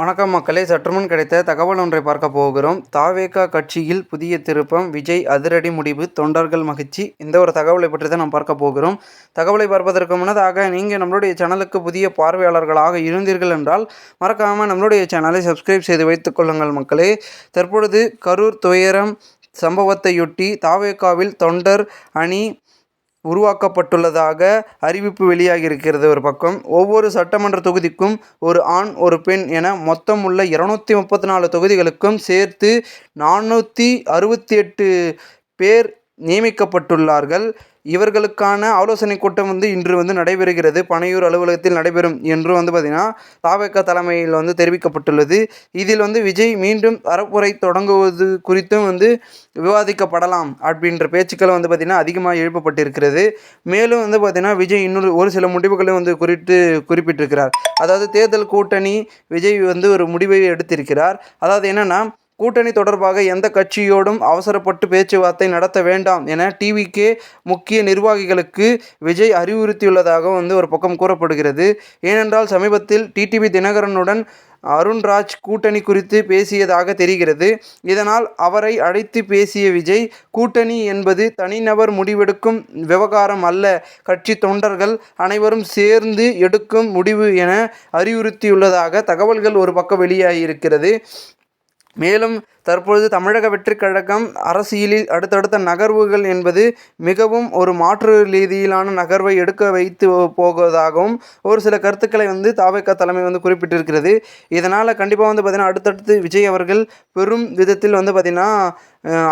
வணக்கம் மக்களே. சற்றுமுன் கிடைத்த தகவல் ஒன்றை பார்க்க போகிறோம். தாவேகா கட்சியில் புதிய திருப்பம் விஜய் அதிரடி முடிவு தொண்டர்கள் மகிழ்ச்சி. இந்த ஒரு தகவலை பற்றி தான் நாம் பார்க்க போகிறோம். தகவலை பார்ப்பதற்கு முன்னதாக நீங்கள் நம்மளுடைய சேனலுக்கு புதிய பார்வையாளர்களாக இருந்தீர்கள் என்றால் மறக்காமல் நம்மளுடைய சேனலை சப்ஸ்கிரைப் செய்து வைத்துக் கொள்ளுங்கள் மக்களே. தற்பொழுது கரூர் துயரம் சம்பவத்தையொட்டி தாவேகாவில் தொண்டர் அணி உருவாக்கப்பட்டுள்ளதாக அறிவிப்பு வெளியாகி இருக்கிறது ஒரு பக்கம். ஒவ்வொரு சட்டமன்ற தொகுதிக்கும் ஒரு ஆண் ஒரு பெண் என மொத்தம் உள்ள இரநூத்தி முப்பத்தி நாலு தொகுதிகளுக்கும் சேர்த்து நானூற்றி அறுபத்தி எட்டு பேர் நியமிக்கப்பட்டுள்ளார்கள். இவர்களுக்கான ஆலோசனை கூட்டம் வந்து இன்று வந்து நடைபெறுகிறது. பனையூர் அலுவலகத்தில் நடைபெறும் என்று வந்து பார்த்திங்கன்னா தாவக தலைமையில் வந்து தெரிவிக்கப்பட்டுள்ளது. இதில் வந்து விஜய் மீண்டும் அறப்புரை தொடங்குவது குறித்தும் வந்து விவாதிக்கப்படலாம் அப்படின்ற பேச்சுக்கள் வந்து பார்த்திங்கன்னா அதிகமாக எழுப்பப்பட்டிருக்கிறது. மேலும் வந்து பார்த்திங்கன்னா விஜய் இன்னொரு ஒரு சில முடிவுகளை வந்து குறித்து குறிப்பிட்டிருக்கிறார். அதாவது தேர்தல் கூட்டணி விஜய் வந்து ஒரு முடிவை எடுத்திருக்கிறார். அதாவது என்னென்னா கூட்டணி தொடர்பாக எந்த கட்சியோடும் அவசரப்பட்டு பேச்சுவார்த்தை நடத்த வேண்டாம் என டிவிகே முக்கிய நிர்வாகிகளுக்கு விஜய் அறிவுறுத்தியுள்ளதாக வந்து ஒரு பக்கம் கூறப்படுகிறது. ஏனென்றால் சமீபத்தில் டிடிவி தினகரனுடன் அருண்ராஜ் கூட்டணி குறித்து பேசியதாக தெரிகிறது. இதனால் அவரை அழைத்து பேசிய விஜய் கூட்டணி என்பது தனிநபர் முடிவெடுக்கும் விவகாரம் அல்ல கட்சி தொண்டர்கள் அனைவரும் சேர்ந்து எடுக்கும் முடிவு என அறிவுறுத்தியுள்ளதாக தகவல்கள் ஒரு பக்கம் வெளியாகியிருக்கிறது. மேலும் தற்பொழுது தமிழக வெற்றிக் கழகம் அரசியலில் அடுத்தடுத்த நகர்வுகள் என்பது மிகவும் ஒரு மாற்று ரீதியிலான நகர்வை எடுக்க வைத்து போவதாகவும் ஒரு சில கருத்துக்களை வந்து தாவேக்கா தலைமை வந்து குறிப்பிட்டிருக்கிறது. இதனால் கண்டிப்பாக வந்து பார்த்திங்கன்னா அடுத்தடுத்து விஜய் அவர்கள் பெரும் விதத்தில் வந்து பார்த்திங்கன்னா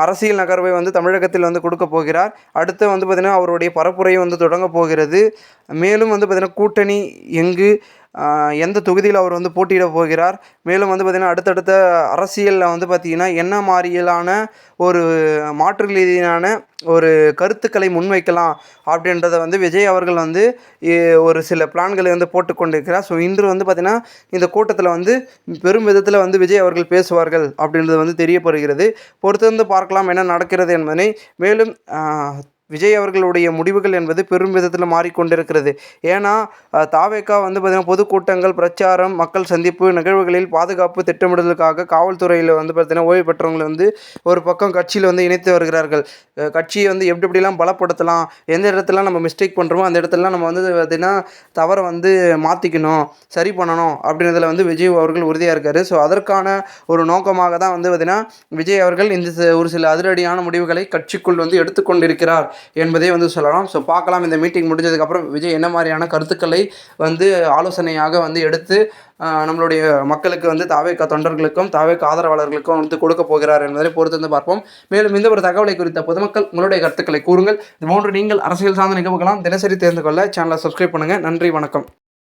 அரசியல் நகர்வை வந்து தமிழகத்தில் வந்து கொடுக்க போகிறார். அடுத்து வந்து பார்த்திங்கன்னா அவருடைய பரப்புரையை வந்து தொடங்க போகிறது. மேலும் வந்து பார்த்திங்கன்னா கூட்டணி எங்கு எந்த தொகுதியில் அவர் வந்து போட்டியிட போகிறார்? மேலும் வந்து பார்த்திங்கன்னா அடுத்தடுத்த அரசியலில் வந்து பார்த்திங்கன்னா என்ன மாதிரியிலான ஒரு மாற்று ரீதியான ஒரு கருத்துக்களை முன்வைக்கலாம் அப்படின்றத வந்து விஜய் அவர்கள் வந்து ஒரு சில பிளான்களை வந்து போட்டு கொண்டிருக்கிறார். ஸோ இன்று வந்து பார்த்திங்கன்னா இந்த கூட்டத்தில் வந்து பெரும் விதத்தில் வந்து விஜய் அவர்கள் பேசுவார்கள் அப்படின்றது வந்து தெரியப்படுகிறது. பொறுத்திருந்து பார்க்கலாம் என்ன நடக்கிறது என்பதனை. மேலும் விஜய் அவர்களுடைய முடிவுகள் என்பது பெரும் விதத்தில் மாறிக்கொண்டிருக்கிறது. ஏன்னா தாவேக்கா வந்து பார்த்திங்கன்னா பொதுக்கூட்டங்கள் பிரச்சாரம் மக்கள் சந்திப்பு நிகழ்வுகளில் பாதுகாப்பு திட்டமிடலுக்காக காவல்துறையில் வந்து பார்த்திங்கன்னா ஓய்வு பெற்றவங்களை வந்து ஒரு பக்கம் கட்சியில் வந்து இணைத்து வருகிறார்கள். கட்சியை வந்து எப்படி எப்படிலாம் பலப்படுத்தலாம் எந்த இடத்துலலாம் நம்ம மிஸ்டேக் பண்ணுறோமோ அந்த இடத்துலலாம் நம்ம வந்து பார்த்திங்கன்னா தவறை வந்து மாற்றிக்கணும் சரி பண்ணணும் அப்படின்றதுல வந்து விஜய் அவர்கள் உறுதியாக இருக்கார். ஸோ அதற்கான ஒரு நோக்கமாக தான் வந்து பார்த்திங்கன்னா விஜய் அவர்கள் இந்த ஒரு சில அதிரடியான முடிவுகளை கட்சிக்குள் வந்து எடுத்துக்கொண்டிருக்கிறார். என்பதை வந்து சொல்லலாம். ஸோ பார்க்கலாம். இந்த மீட்டிங் முடிஞ்சதுக்கப்புறம் விஜய் என்ன மாதிரியான கருத்துக்களை வந்து ஆலோசனையாக வந்து எடுத்து நம்மளுடைய மக்களுக்கு வந்து தாவேக்கா தொண்டர்களுக்கும் தாவேக்கா ஆதரவாளர்களுக்கும் வந்து கொடுக்க போகிறார் என்பதை பொறுத்து வந்து பார்ப்போம். மேலும் இந்த ஒரு தகவலை குறித்த பொதுமக்கள் உங்களுடைய கருத்துக்களை கூறுங்கள். இது போன்று நீங்கள் அரசியல் சார்ந்த நிகழ்வுகளாம் தினசரி தெரிந்து கொள்ள சேனலை சப்ஸ்கிரைப் பண்ணுங்கள் நன்றி. வணக்கம்.